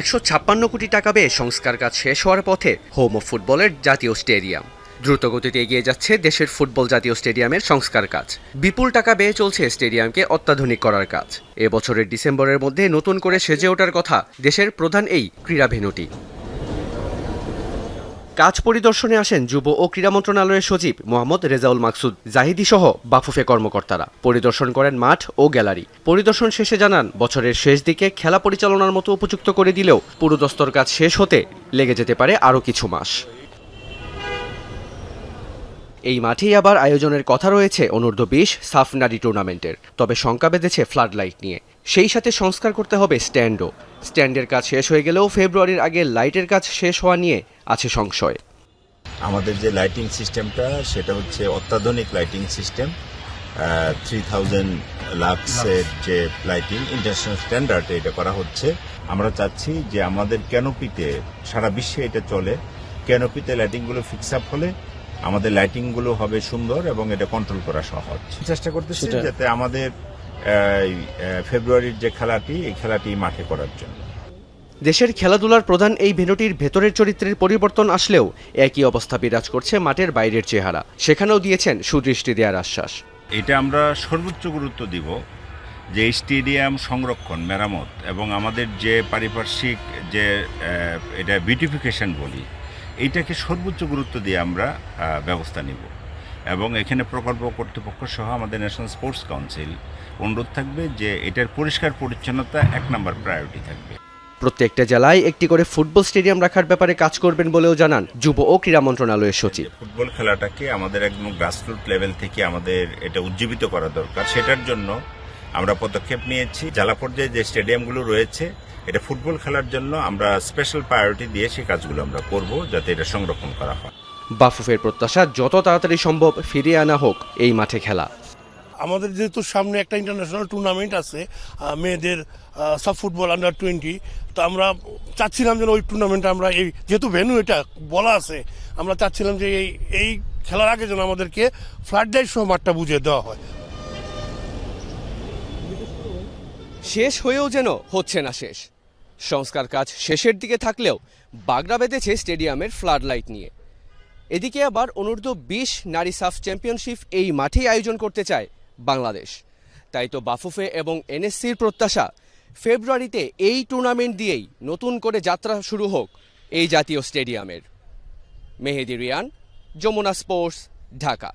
একশো ছাপ্পান্ন কোটি টাকা ব্যয়ে সংস্কার কাজ শেষ হওয়ার পথে হোম অফ ফুটবলের জাতীয় স্টেডিয়াম। দ্রুতগতিতে এগিয়ে যাচ্ছে দেশের ফুটবল জাতীয় স্টেডিয়ামের সংস্কার কাজ। বিপুল টাকা ব্যয়ে চলছে স্টেডিয়ামকে অত্যাধুনিক করার কাজ। এবছরের ডিসেম্বরের মধ্যে নতুন করে সেজে ওঠার কথা দেশের প্রধান এই ক্রীড়া ভেন্যুটি কাজ পরিদর্শনে আসেন যুব ও ক্রীড়া মন্ত্রণালয়ের সচিব মোহাম্মদ রেজাউল মাকসুদ জাহিদি সহ বাফুফে কর্মকর্তারা। পরিদর্শন করেন মাঠ ও গ্যালারি। পরিদর্শন শেষে জানান, বছরের শেষ দিকে খেলা পরিচালনার মতো উপযুক্ত করে দিলেও পুরোদস্তর কাজ শেষ হতে লেগে যেতে পারে আরও কিছু মাস। এই মাঠেই আবার আয়োজনের কথা রয়েছে অনূর্ধ্ব বিশ সাফ নারী টুর্নামেন্টের। তবে শঙ্কা বেঁধেছে ফ্লাড লাইট নিয়ে। সেই সাথে সংস্কার করতে হবে স্ট্যান্ডও। স্ট্যান্ডের কাজ শেষ হয়ে গেলেও ফেব্রুয়ারির আগে লাইটের কাজ শেষ হওয়া নিয়ে আছে সংশয়। আমাদের যে লাইটিং সিস্টেমটা সেটা হচ্ছে অত্যাধুনিক লাইটিং সিস্টেম থ্রি থাউজেন্ড লাক্সের যে লাইটিং ইন্টারন্যাশনাল স্ট্যান্ডার্ড এটা করা হচ্ছে। আমরা চাচ্ছি যে আমাদের ক্যানোপিতে সারা বিশ্বে এটা চলে। ক্যানোপিতে লাইটিংগুলো ফিক্স আপ হলে আমাদের লাইটিংগুলো হবে সুন্দর এবং এটা কন্ট্রোল করা সহজ। চেষ্টা করতেছি যাতে আমাদের ফেব্রুয়ারির যে খেলাটি এই খেলাটি মাঠে করার জন্য। দেশের খেলাধুলার প্রধান এই ভেন্যুটির ভেতরের চরিত্রের পরিবর্তন আসলেও একই অবস্থা বিরাজ করছে মাঠের বাইরের চেহারা। সেখানেও দিয়েছেন সুদৃষ্টি দেওয়ার আশ্বাস। এটা আমরা সর্বোচ্চ গুরুত্ব দিব যে স্টেডিয়াম সংরক্ষণ, মেরামত এবং আমাদের যে পারিপার্শ্বিক যে এটা বিউটিফিকেশন বলি এইটাকে সর্বোচ্চ গুরুত্ব দিয়ে আমরা ব্যবস্থা নিব। এবং এখানে প্রকল্প কর্তৃপক্ষ সহ আমাদের ন্যাশনাল স্পোর্টস কাউন্সিল অনুরোধ থাকবে যে এটার পরিষ্কার পরিচ্ছন্নতা এক নম্বর প্রায়োরিটি থাকবে। প্রত্যেকটা জেলায় একটি করে ফুটবল স্টেডিয়াম রাখার ব্যাপারে কাজ করবেন বলেও জানান যুব ও ক্রীড়া মন্ত্রণালয়ের সচিব। ফুটবল খেলাটাকে আমাদের একদম গ্রাসরুট লেভেল থেকে আমাদের এটা উজ্জীবিত করা দরকার। সেটার জন্য আমরা পদক্ষেপ নিয়েছি। জেলা পর্যায়ে যে স্টেডিয়ামগুলো রয়েছে এটা ফুটবল খেলার জন্য আমরা স্পেশাল প্রায়োরিটি দিয়ে সেই কাজগুলো আমরা করব যাতে এটা সংরক্ষণ করা হয়। বাফুফের প্রত্যাশা যত তাড়াতাড়ি সম্ভব ফিরিয়ে আনা হোক এই মাঠে খেলা। আমাদের যেহেতু সামনে একটা ইন্টারন্যাশনাল টুর্নামেন্ট আছে মেয়েদের সব ফুটবল আন্ডার টোয়েন্টি তো আমরা চাচ্ছিলাম যেন ওই টুর্নামেন্টে আমরা এই যেহেতু ভেন্যু এটা বলা আছে, আমরা চাচ্ছিলাম যে এই এই খেলার আগে যেন আমাদেরকে ফ্লাড লাইট সহ মাঠটা বুঝিয়ে দেওয়া হয়। শেষ হয়েও যেন হচ্ছে না শেষ। সংস্কার কাজ শেষের দিকে থাকলেও বাগড়া বেঁধেছে স্টেডিয়ামের ফ্লাড লাইট নিয়ে। এদিকে আবার অনূর্ধ্ব বিশ নারী সাফ চ্যাম্পিয়নশিপ এই মাঠেই আয়োজন করতে চায় বাংলাদেশ। তাই তো বাফুফে এবং এনএসসির প্রত্যাশা, ফেব্রুয়ারিতে এই টুর্নামেন্ট দিয়েই নতুন করে যাত্রা শুরু হোক এই জাতীয় স্টেডিয়ামের। মেহেদি রিয়ান, যমুনা স্পোর্টস, ঢাকা।